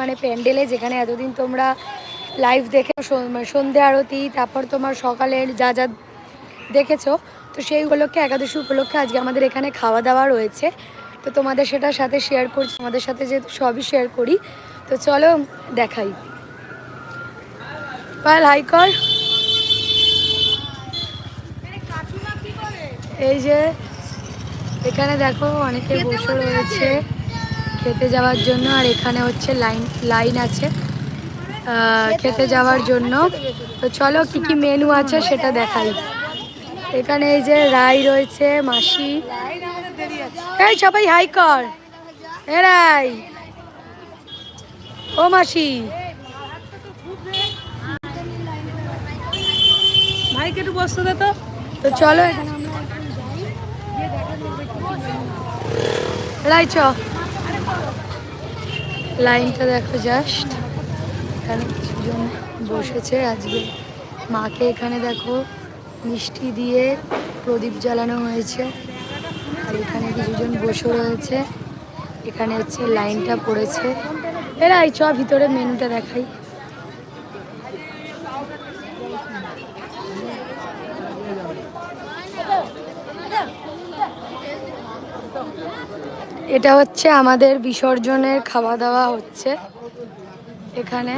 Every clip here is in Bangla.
মানে প্যান্ডেলে যেখানে এতদিন তোমরা লাইভ দেখে মানে সন্ধে আরতি, তারপর তোমার সকালের যা যা দেখেছ, তো সেই উপলক্ষে, একাদশী উপলক্ষে আজকে আমাদের এখানে খাওয়া দাওয়া রয়েছে। তো তোমাদের সেটার সাথে শেয়ার করছি আমাদের সাথে যেহেতু সবই শেয়ার করি, তো চলো দেখাই। পাল হাই কর। এই যে, এখানে দেখো অনেকে বসে রয়েছে। খেতে যাওয়ার জন্য আর এখানে হচ্ছে লাইন লাইন আছে খেতে যাওয়ার জন্য। তো চলো কি কি মেনু আছে সেটা দেখাই। এখানে এই যে রাই রয়েছে মাসি। এই সবাই হাই কর। এ রাই। ও মাসি। ভাইকে একটু বসতে দে তো। তো চলো এখানে আমরা রাই চ। লাইনটা দেখো জাস্ট এখানে কিছুজন বসেছে। আজকে মাকে এখানে দেখো মিষ্টি দিয়ে প্রদীপ জ্বালানো হয়েছে। আর এখানে কিছুজন বসে রয়েছে। এখানে হচ্ছে লাইনটা পড়েছে। এরা এই চ ভিতরে মেনুটা দেখাই। এটা হচ্ছে আমাদের বিসর্জনের খাওয়া দাওয়া হচ্ছে। এখানে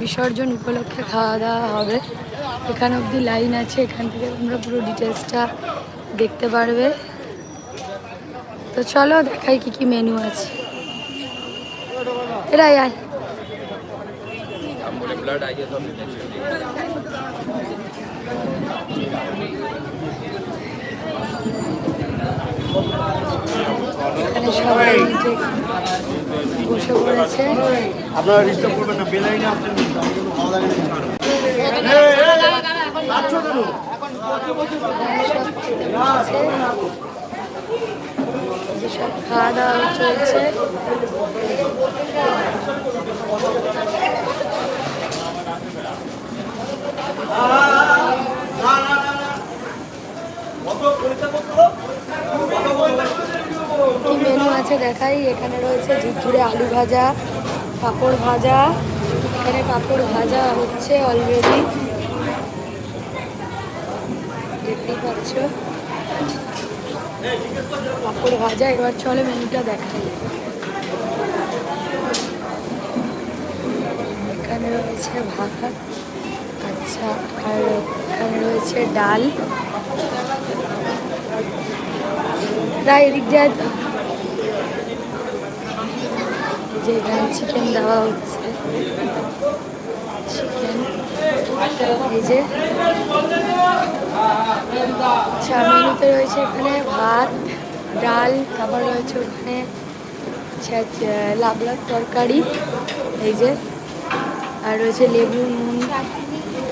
বিসর্জন উপলক্ষে খাওয়া দাওয়া হবে। এখানে অবধি লাইন আছে, এখান থেকে তোমরা পুরো ডিটেলসটা দেখতে পারবে। তো চলো দেখাই কি কি মেনু আছে। এরাই আয়। এখানে সবাই বসে পড়েছে আপনারা ডিস্টার্ব করবেন না আসছেন লাগে যে সব খাওয়া দাওয়া চলছে মেনু আছে দেখাই, এখানে রয়েছে ঝুরঝুরে আলু ভাজা, পাঁপড় ভাজা, এখানে পাঁপড় ভাজা হচ্ছে অলরেডি দেখতেই পাচ্ছ। পাঁপড় ভাজা, এবার চলে মেনুটা দেখাই। এখানে রয়েছে ভাত আচ্ছা আর এখানে রয়েছে ডাল। প্রায় এদিক যায় যে চিকেন দেওয়া হচ্ছে। চিকেন এই যে। আচ্ছা রয়েছে এখানে ভাত, ডাল তারপর রয়েছে ওখানে। আচ্ছা লাবলার তরকারি, এই যে। আর রয়েছে লেবু, নুন,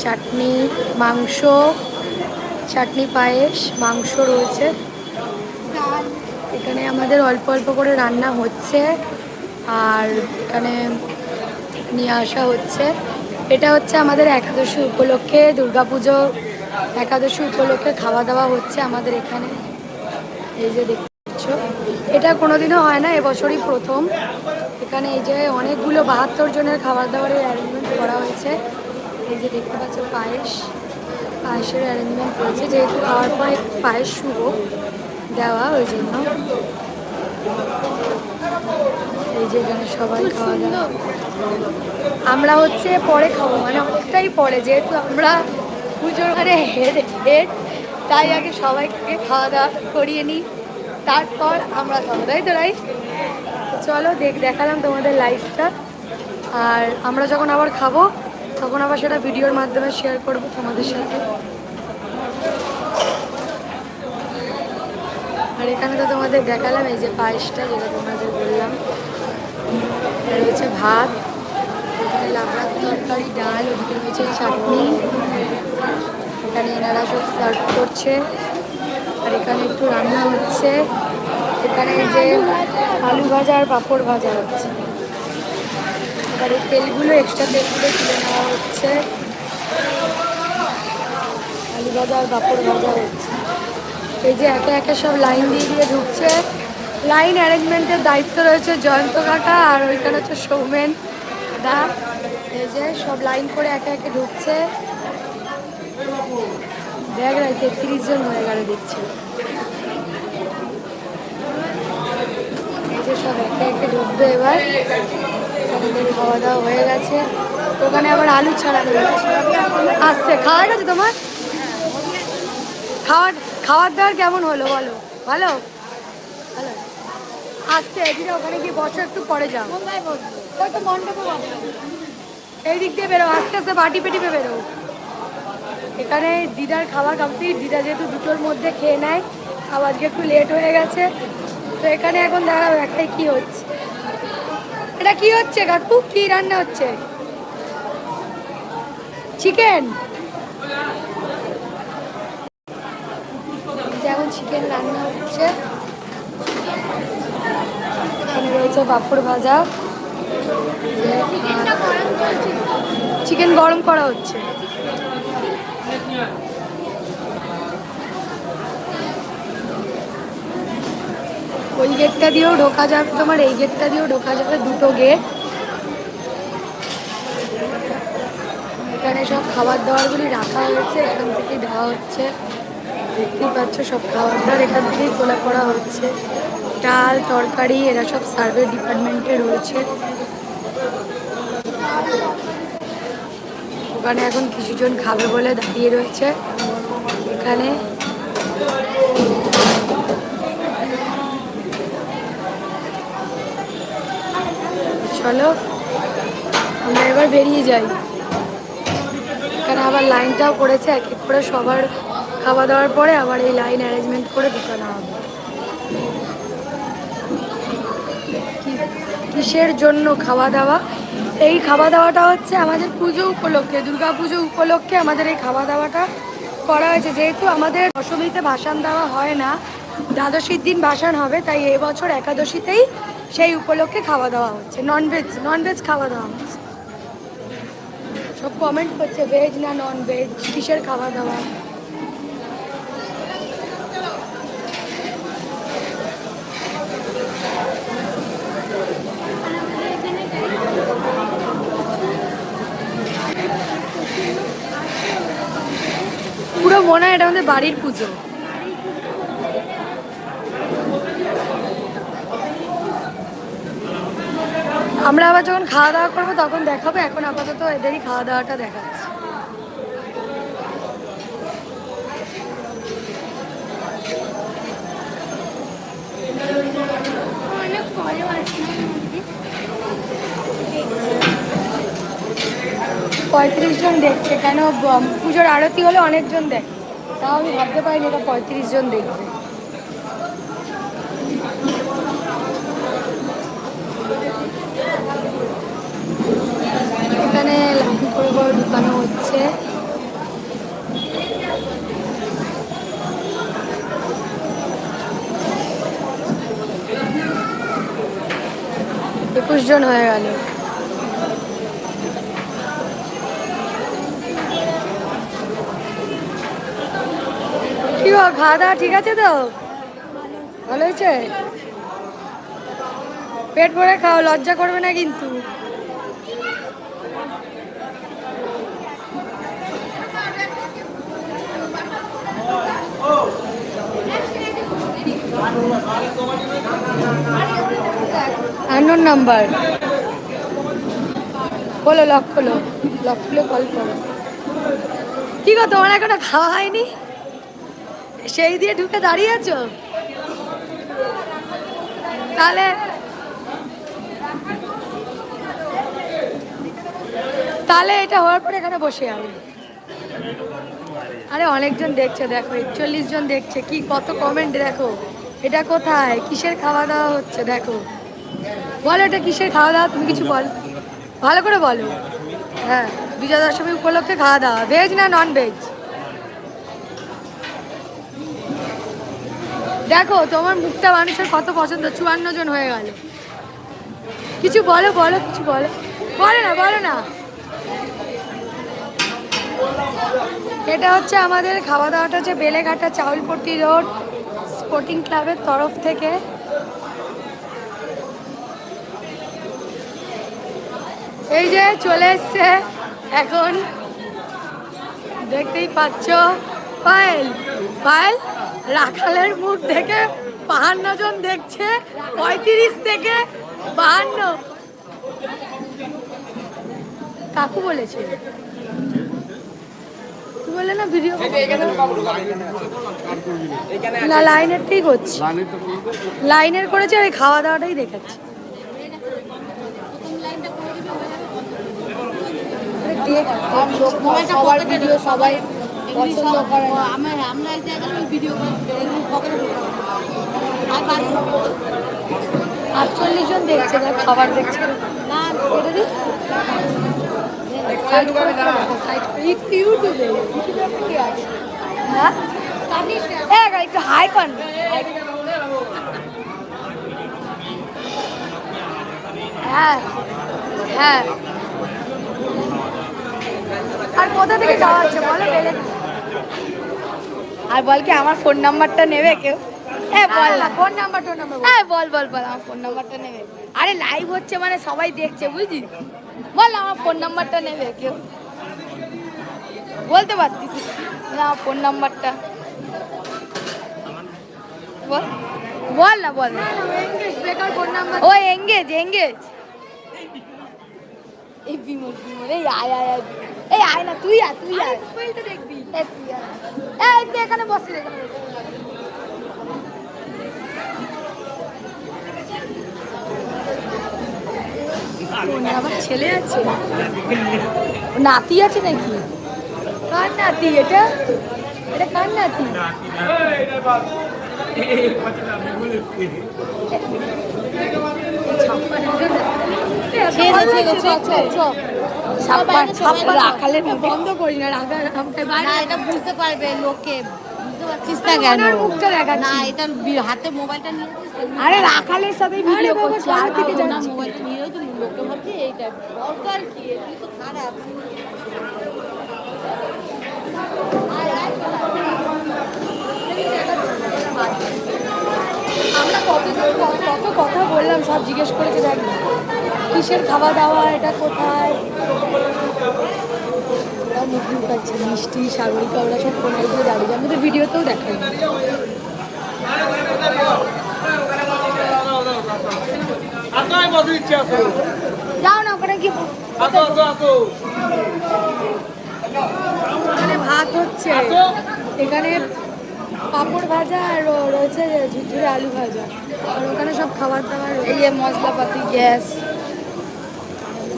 চাটনি, মাংস, চাটনি, পায়েস, মাংস রয়েছে। এখানে আমাদের অল্প অল্প করে রান্না হচ্ছে আর এখানে নিয়ে আসা হচ্ছে। এটা হচ্ছে আমাদের একাদশী উপলক্ষে, দুর্গাপুজো একাদশী উপলক্ষে খাওয়া দাওয়া হচ্ছে আমাদের এখানে। এই যে দেখতে পাচ্ছ, এটা কোনোদিনও হয় না, এবছরই প্রথম। এখানে এই যে অনেকগুলো বাহাত্তর জনের খাবার দাবারের অ্যারেঞ্জমেন্ট করা হয়েছে। এই যে দেখতে পাচ্ছ, পায়েস, পায়েসের অ্যারেঞ্জমেন্ট করেছে। যেহেতু খাওয়ার পর পায়েস শুভ দেওয়া ওই জন্য। এই যে এখানে সবাই খাওয়া দাওয়া। আমরা হচ্ছে পরে খাব মানে অনেকটাই পরে যেহেতু আমরা পুজোর ঘরে হেড হেড তাই আগে সবাইকে খাওয়া দাওয়া করিয়ে নিই তারপর আমরা খাব তাই তো রাই চলো দেখ দেখালাম তোমাদের লাইফটা। আর আমরা যখন আবার খাব তখন আবার সেটা ভিডিওর মাধ্যমে শেয়ার করব তোমাদের সাথে। আর এখানে তো তোমাদের দেখালাম, এই যে পায়েসটা যেটা তোমাদের বললাম। রয়েছে ভাত, এখানে লাবড়ার তরকারি, ডাল, ওদিকে রয়েছে চাটনি। এখানে এনারা সব সার্ভ করছে। আর এখানে একটু রান্না হচ্ছে। এখানে যে আলু ভাজা আর পাঁপড় ভাজা হচ্ছে। আর এই তেলগুলো এক্সট্রা তেলগুলো তুলে নেওয়া হচ্ছে। আলু ভাজা আর পাঁপড় ভাজা হচ্ছে। এই যে একে একে সব লাইন দিয়ে দিয়ে ঢুকছে। লাইন অ্যারেঞ্জমেন্টের দায়িত্ব রয়েছে জয়ন্ত কাকা আর ওইখানে হচ্ছে সৌমেন দা এই যে সব লাইন করে একে একে ঢুকছে। দেখ না তেত্রিশ জন হয়ে গেল দেখছি। যে সব একে একে ঢুকবে এবার। খাওয়া দাওয়া হয়ে গেছে। ওখানে আবার আলু ছাড়ানো হচ্ছে আসছে, খাওয়া গেছে তোমার? খাওয়ার খাওয়ার দাওয়ার কেমন হলো বলো? ভালো? ভালো। আসছে এদিকে ওখানে গিয়ে বসো একটু পরে যাও। ওই তো মণ্ডপে এই দিক দিয়ে বেরো আস্তে আস্তে বাটি পেটি বেরো। এখানে দিদার খাওয়া কমপ্লিট দিদা যেহেতু দুটোর মধ্যে খেয়ে নেয় আবার আজকে একটু লেট হয়ে গেছে। তো এখানে এখন দেখা একটাই কি হচ্ছে। এটা কি হচ্ছে কাকু? কি রান্না হচ্ছে? চিকেন এখন চিকেন রান্না হচ্ছে। এখানে রয়েছে পাঁপড় ভাজা। চিকেন গরম করা হচ্ছে। ওই গেটটা দিয়েও ঢোকা যাবে তোমার এই গেটটা দিয়েও ঢোকা যাবে দুটো গেট এখানে সব খাবার দাবারগুলি রাখা হয়েছে এখান থেকে দেওয়া হচ্ছে। দেখতেই পাচ্ছ, সব খাবার দাবার এখান থেকেই তোলা করা হচ্ছে। ডাল, তরকারি, এরা সব সার্ভে ডিপার্টমেন্টে রয়েছে। ওখানে এখন কিছুজন খাবে বলে দাঁড়িয়ে রয়েছে। এখানে চলো, আমরা এবার বেরিয়ে যাই। এখানে আবার লাইনটাও করেছে এক এক করে সবার খাওয়া দাওয়ার পরে আবার এই লাইন অ্যারেঞ্জমেন্ট করে ঢুকানো হবে কিসের জন্য খাওয়া দাওয়া এই খাওয়া দাওয়াটা হচ্ছে আমাদের পুজো উপলক্ষে, দুর্গা পুজো উপলক্ষে আমাদের এই খাওয়া দাওয়াটা করা হয়েছে। যেহেতু আমাদের দশমীতে ভাসান দেওয়া হয় না, দ্বাদশীর দিন ভাসান হবে, তাই এবছর একাদশীতেই সেই উপলক্ষে খাওয়া দাওয়া হচ্ছে। ননভেজ ননভেজ খাওয়া দাওয়া হচ্ছে। সব কমেন্ট করছে ভেজ না নন ভেজ কিসের খাওয়া দাওয়া মনে হয় এটা আমাদের বাড়ির পুজো। আমরা আবার যখন খাওয়া দাওয়া করব, তখন দেখাবো। এখন আপাতত এদেরই খাওয়া দাওয়াটা দেখাচ্ছি। পঁয়ত্রিশ জন দেখছে। কেন পুজোর আরতি হলে অনেকজন দেখে। তাও আমি ভাবতে পারিনি এটা পঁয়ত্রিশ জন দেখবে। এখানে লাইন করে করে ঢুকানো হচ্ছে। একুশ জন হয়ে গেল। গো খাওয়া দাওয়া ঠিক আছে তো? ভালো হয়েছে? পেট ভরে খাও, লজ্জা করবে না কিন্তু। Unknown number. বলো লক খোলো, লক খুলে কল করো। কি গো, তোমার এখনও খাওয়া হয়নি? সেই দিয়ে ঢুকে দাঁড়িয়ে আছো? তাহলে তাহলে এটা হওয়ার পরে এখানে বসে যাবে আরে অনেকজন দেখছে, দেখো, একচল্লিশ জন দেখছে, কি কত কমেন্ট দেখো। এটা কোথায়? কিসের খাওয়া দাওয়া হচ্ছে? দেখো। বলো এটা কিসের খাওয়া দাওয়া তুমি কিছু বল, ভালো করে বলো। হ্যাঁ বিজয়া দশমী উপলক্ষে খাওয়া দাওয়া ভেজ না নন ভেজ দেখো, তোমার মুখটা মানুষের কত পছন্দ? চুয়ান্ন জন হয়ে গেল। কিছু বলো বলো, কিছু বলো। বলো না বলো না। এটা হচ্ছে আমাদের খাওয়া দাওয়াটা হচ্ছে বেলেঘাটা চাউলপট্টি রোড স্পোর্টিং ক্লাবের তরফ থেকে। এই যে চলে এসছে এখন। দেখতেই পাচ্ছ, পায়েল পায়েল? রাখালের মুখ দেখে বাহান্ন জন দেখছে, পঁয়ত্রিশ থেকে বাহান্ন। কাকু বলেছে। না ভিডিও? না করছি লাইনের করেছে খাওয়া দাওয়াটাই সবাই পছন্দ করে না। আমরা আমরা এক জায়গায় ভিডিও আটচল্লিশ জন দেখছে না খাবার দেখছে। না সাইড করে সাইড ইউটিউবে ইউটিউবে আছে? হ্যাঁ? এক একটু হাই পান। হ্যাঁ হ্যাঁ। আর কোথা থেকে যাওয়া হচ্ছে বলো বেলে আর বল কি আমার ফোন নাম্বারটা নেবে কেউ? হ্যাঁ বল। না ফোন নাম্বার টোন নাম্বার হ্যাঁ বল। বল বল আমার ফোন নাম্বারটা নেবে। আরে লাইভ হচ্ছে মানে সবাই দেখছে বুঝলি? বল না আমার ফোন নাম্বারটা নেবে কেউ? বলতে পারতিস। না আমার ফোন নাম্বারটা বল। বল না বল ও এঙ্গেজ এঙ্গেজ এই বিমল বিমল এই আয় আয় আয় এই আয় না তুই আয় তুই আয় মোবাইলটা দেখবি এই তুই আয় এই তুই এখানে বসে এখানে আবার ছেলে আছে নাতি আছে নাকি কার নাতি এটা এটা কার নাতি। ছাপ্পান্ন রাখালের বন্ধ করি না রাখা এটা বুঝতে পারবে লোকে বুঝতে পারছিস না কেন? ওনার মুখটা দেখাচ্ছি। না এটা হাতে মোবাইলটা নিয়ে আরে রাখালের সাথেই ভিডিও করছি আর দিকে যাচ্ছি? মোবাইলটা নিয়ে লোকে ভাবছে এইটা দরকার কি? তো খারাপ। আমরা কতজন ক- কত কথা বললাম সব জিজ্ঞেস করেছে দেখ। কিসের খাওয়া দাওয়া এটা কোথায়? মুখ লুকাচ্ছে মিষ্টি সাগরিকা ওরা সব কোনায় দিয়ে দাঁড়িয়ে। আমাদের ভিডিওতেও দেখাই যাও না ওখানে কি এখানে ভাত হচ্ছে। এখানে পাঁপড় ভাজা আর রয়েছে ঝুরঝুরে আলু ভাজা। আর ওখানে সব খাবার দাবার। এই যে মশলাপাতি গ্যাস মশলাপাতি গ্যাস মশলাপাতি গ্যাস রাখালকে বলেছে লাল ভালো করে খাবি কি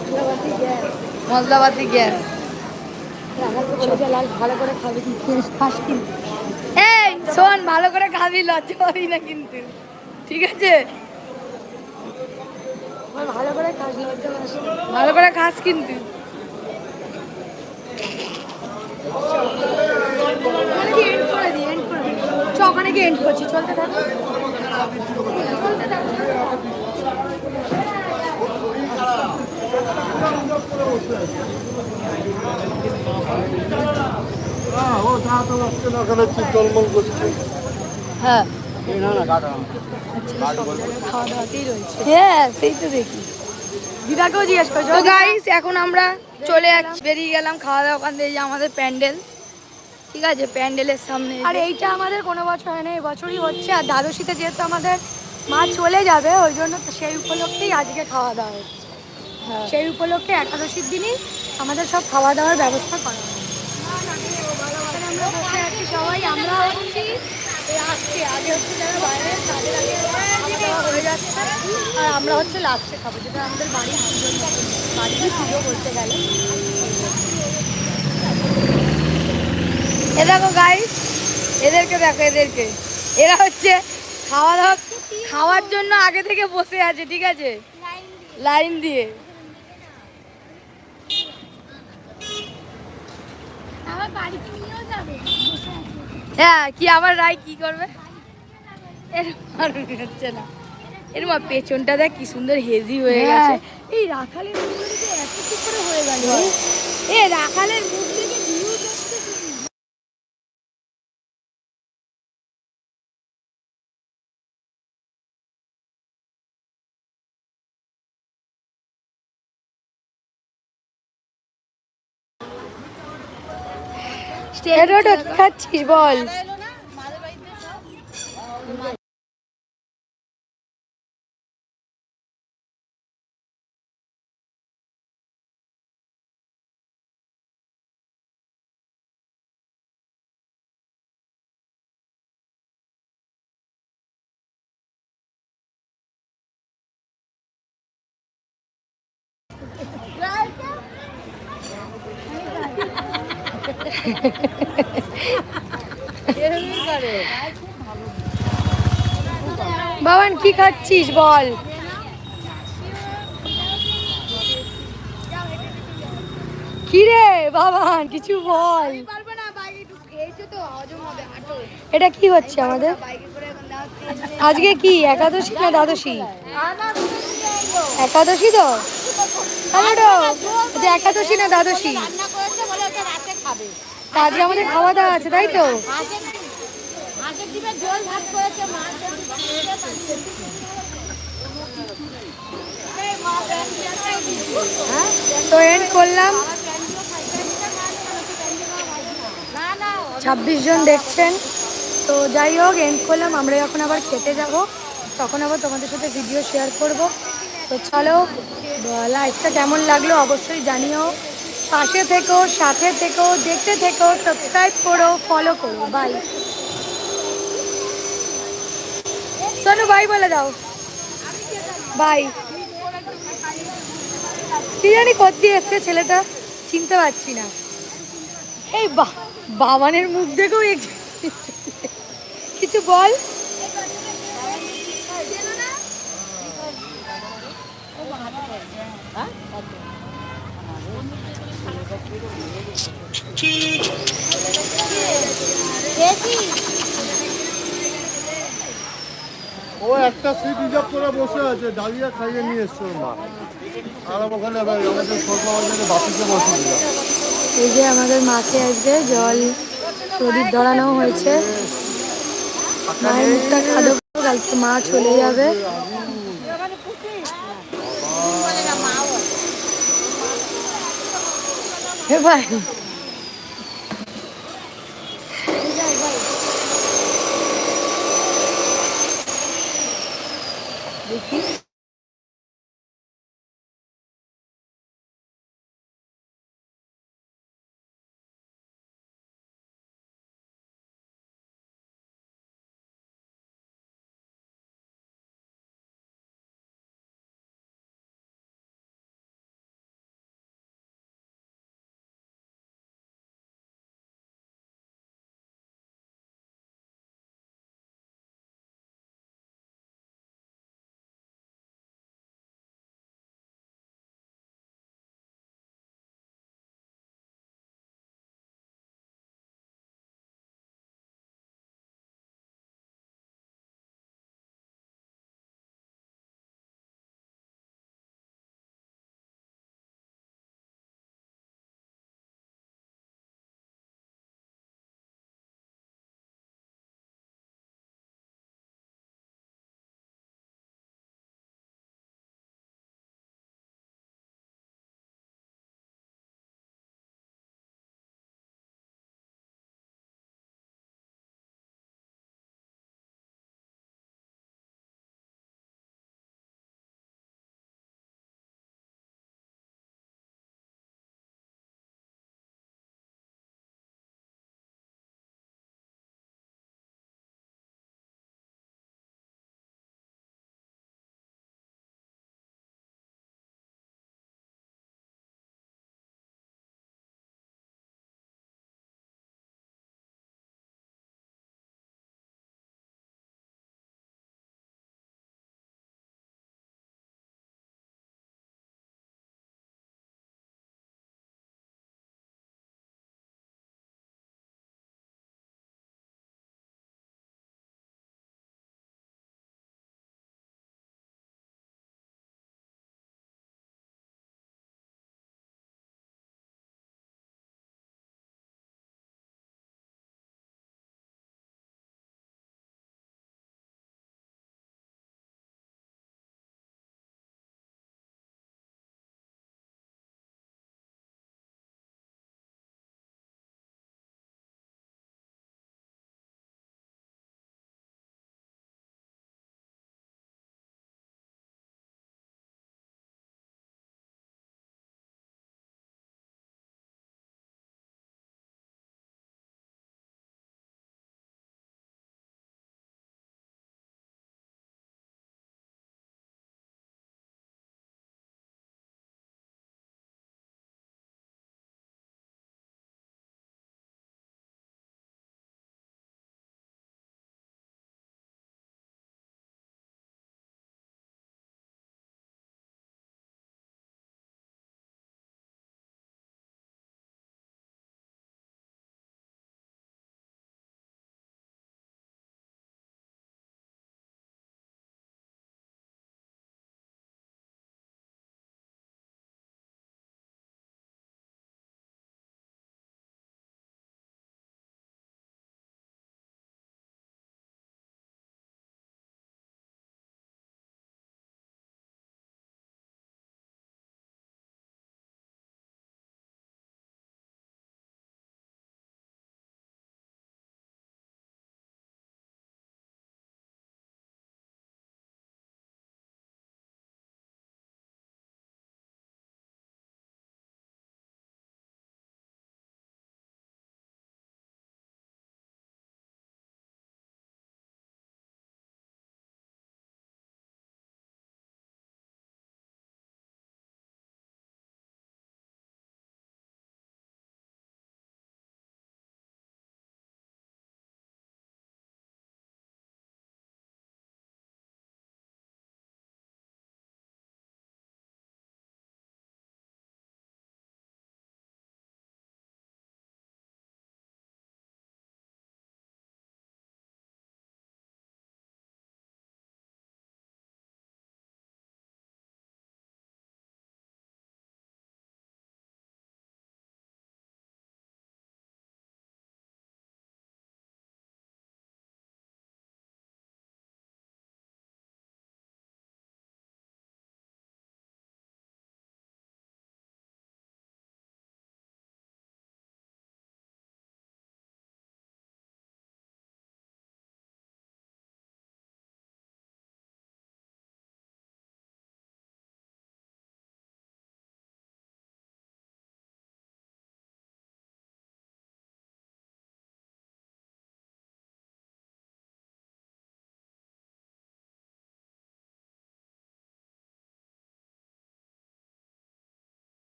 খাস কিন্তু এই শোন ভালো করে খাবি লজ্জা পাবি না কিন্তু ঠিক আছে ভালো করে খাস। ভালো করে খাস কিন্তু দিই। চ, ওখানে কি end করছি, চলতে থাক। চলতে থাক। হ্যাঁ। হ্যাঁ হ্যাঁ সেই তো দেখি। দিদাকেও জিজ্ঞেস করছ তো গাইস এখন আমরা চলে যাচ্ছি। বেরিয়ে গেলাম খাওয়া দাওয়া ওখান থেকে আমাদের প্যান্ডেল। ঠিক আছে প্যান্ডেলের সামনে। আর এইটা আমাদের কোনো বছর হয় না এই বছরই হচ্ছে। আর দ্বাদশীতে যেহেতু আমাদের মা চলে যাবে ওই জন্য তো সেই উপলক্ষেই আজকে খাওয়া দাওয়া হচ্ছে। সেই উপলক্ষে একাদশীর দিনই আমাদের সব খাওয়া দাওয়ার ব্যবস্থা করা আমরা বসে আছি সবাই আমরা হচ্ছি আজকে। আগে হচ্ছে যারা বাইরে তাদের আগে খাওয়া হয়ে যাচ্ছে। আর আমরা হচ্ছে লাস্টে খাব যেটা আমাদের বাড়ির পুজো বাড়িরই পুজো করতে গেলে। এ দেখো গাইস এদেরকে দেখো এদেরকে। এরা হচ্ছে খাওয়া দাওয়া খাওয়ার জন্য আগে থেকে বসে আছে ঠিক আছে? লাইন দিয়ে আবার বাড়িতে নিয়েও যাবে হ্যাঁ কি আবার রায় কি করবে? এর হচ্ছে না। আর পেছনটা দেখ কি সুন্দর হেজি হয়ে গেছে। এই রাখালের মুখগুলো এত কি করে হয়ে গেল। এ রাখালের মুখ থেকে খাচ্ছিস বল এলো না মাদের বাড়িতে সব খাচ্ছিস বল। কি রে বাবান কিছু বল। এটা কি হচ্ছে আমাদের? করে আজকে কি, একাদশী না দ্বাদশী? একাদশী তো? এটা একাদশী না দ্বাদশী? আজকে আমাদের খাওয়া দাওয়া আছে, তাই তো? মাছ তো এন্ড করলাম। ছাব্বিশ জন দেখছেন। তো যাই হোক এন্ড করলাম। আমরা যখন আবার খেতে যাব। তখন আবার তোমাদের সাথে ভিডিও শেয়ার করব। তো চলো লাইফটা কেমন লাগল অবশ্যই জানিও। পাশে থেকো, সাথে থেকো, দেখতে থেকো সাবস্ক্রাইব করো ফলো করো। বাই সোনু বাই বলে দাও। বাই কি জানি করতে এসছে ছেলেটা? চিনতে পারছি না। এই বাবানের মুখ দেখেও কিছু বল। ও একটা সিট রিজার্ভ করে বসে আছে ডালিয়া খাইয়ে নিয়ে এসছে ওর মা। আর ওখানে আবার আমাদের সরকার বাসিতে বসে দিলাম। এই যে আমাদের মাকে আজকে জল প্রদীপ ধরানো হয়েছে। মায়ের মুখটা খাদক কালকে মা চলে যাবে। হে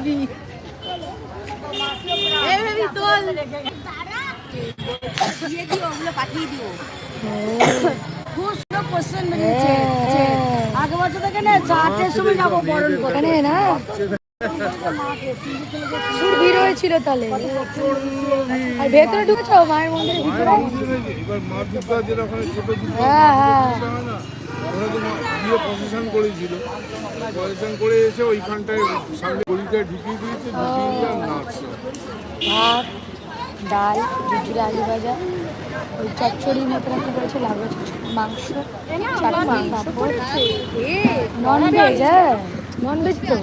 বেবি তোল দিয়ে দিও ওগুলো পাঠিয়ে দিও খুব সুন্দর কোশ্চেন বেরিয়েছে আগে বছর থেকে না চারটের সময় যাব বরণ করে না প্রচুর ভিড় হয়েছিল তাহলে আর ভেতরে ঢুকেছো মায়ের মন্দিরের ভিতরে হ্যাঁ হ্যাঁ হয় করেছিল। প্রসেশন করে এসে ওইখানটায় সামনে গলিটায় ঢুকিয়ে দিয়েছে ঢুকিয়ে দিয়ে আর নাচছে। ভাত ডাল দুধুর আলু ভাজা ওই চচ্চড়ির মতন একটা করেছে লাগবে মাংস চাটনি পাঁপড় নন ভেজ হ্যাঁ নন ভেজ তো।